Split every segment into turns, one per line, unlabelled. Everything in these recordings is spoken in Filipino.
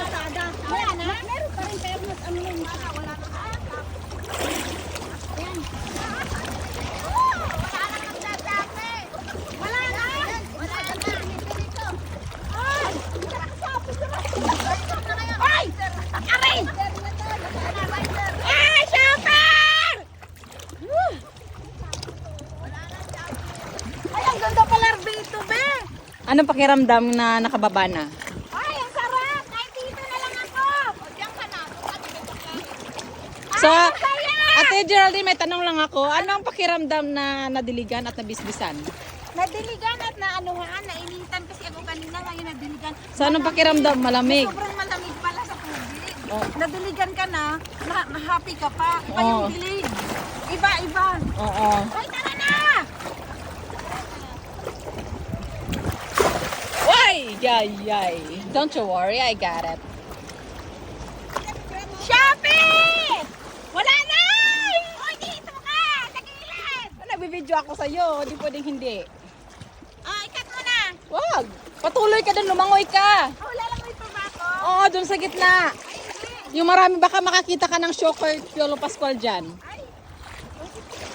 basada. Wala na? Ah. Meron pa rin pero mas ano yung mga wala na
ka. Ayan. Wala na kang dadate. Wala na. Wala na. Dito dito. Ay! Sabi ko na. Ay! Aray! Ay! Super! Ay, ang ganda pala dito, be! Anong pakiramdam na
nakababa
na? So!
Ate Geraldine, may tanong lang ako. Ano ang pakiramdam na nadiligan at nabisbisan?
Nadiligan at naanuhan, nainitan kasi ako kanina ngayon nadiligan.
So, anong pakiramdam? Malamig?
Sobrang malamig pala sa tubig.
Oh.
Nadiligan ka na, na, na happy ka pa. Iba
Oh.
yung dilig. Iba, iba.
Oo.
Ay, tara na!
Ay, yay, yay. Don't you worry, I got it.
Shopee! Wala na! Oy, dito ka! Sa gilid!
Nagbibideo ako sa'yo. Di pwedeng hindi.
Ah, ikat mo na.
Wag! Patuloy ka dun, lumangoy ka.
Oh, lang ito ba ako?
Oo, dun sa gitna. Yung marami, baka makakita ka ng shocker Piolo Pascual dyan.
Ay,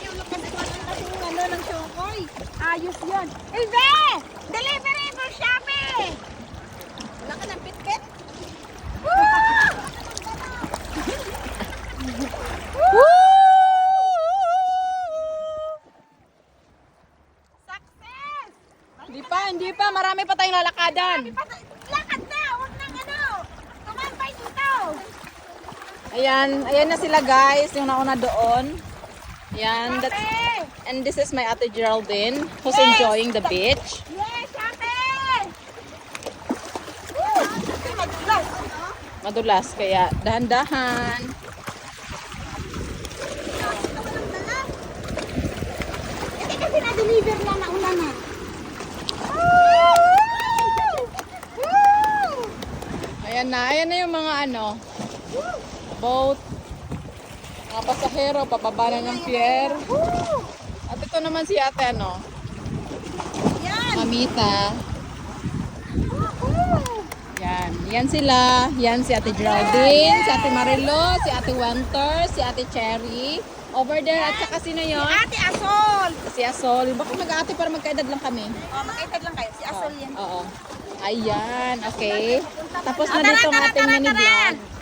yung nakasuan ang kasing ano ng Shokoy. Ayos yun. Ibe! Delivery for Shopee! Wala ka ng pitpit? Success!
Hindi pa, hindi pa. Marami pa tayong lalakadan.
Lakad na! Huwag nang ano! Tumampay dito!
Ayan, ayan na sila guys. Yung nauna doon. Ayan, that's, and this is my ate Geraldine who's
Yes!
enjoying the beach.
Yes! Woo! Ay, madulas?
Madulas, kaya dahan-dahan.
Kasi na-deliver na nauna na.
Ayan na, ayan na yung mga ano, boat, mga pasahero, pababa na ng pier. At ito naman si ate ano,
Yan!
Mamita. Yan, yan sila. Yan si ate Geraldine, si ate Marilo, si ate Winter, si ate Cherry. Over there, at saka sino yun?
Ate Asol!
Si Asol. Baka mag-ate para magkaedad lang kami.
Oh, makitag lang kayo. Si Asol yan.
Oo. Ayan, okay. Tapos na dito ang ating mini vlog.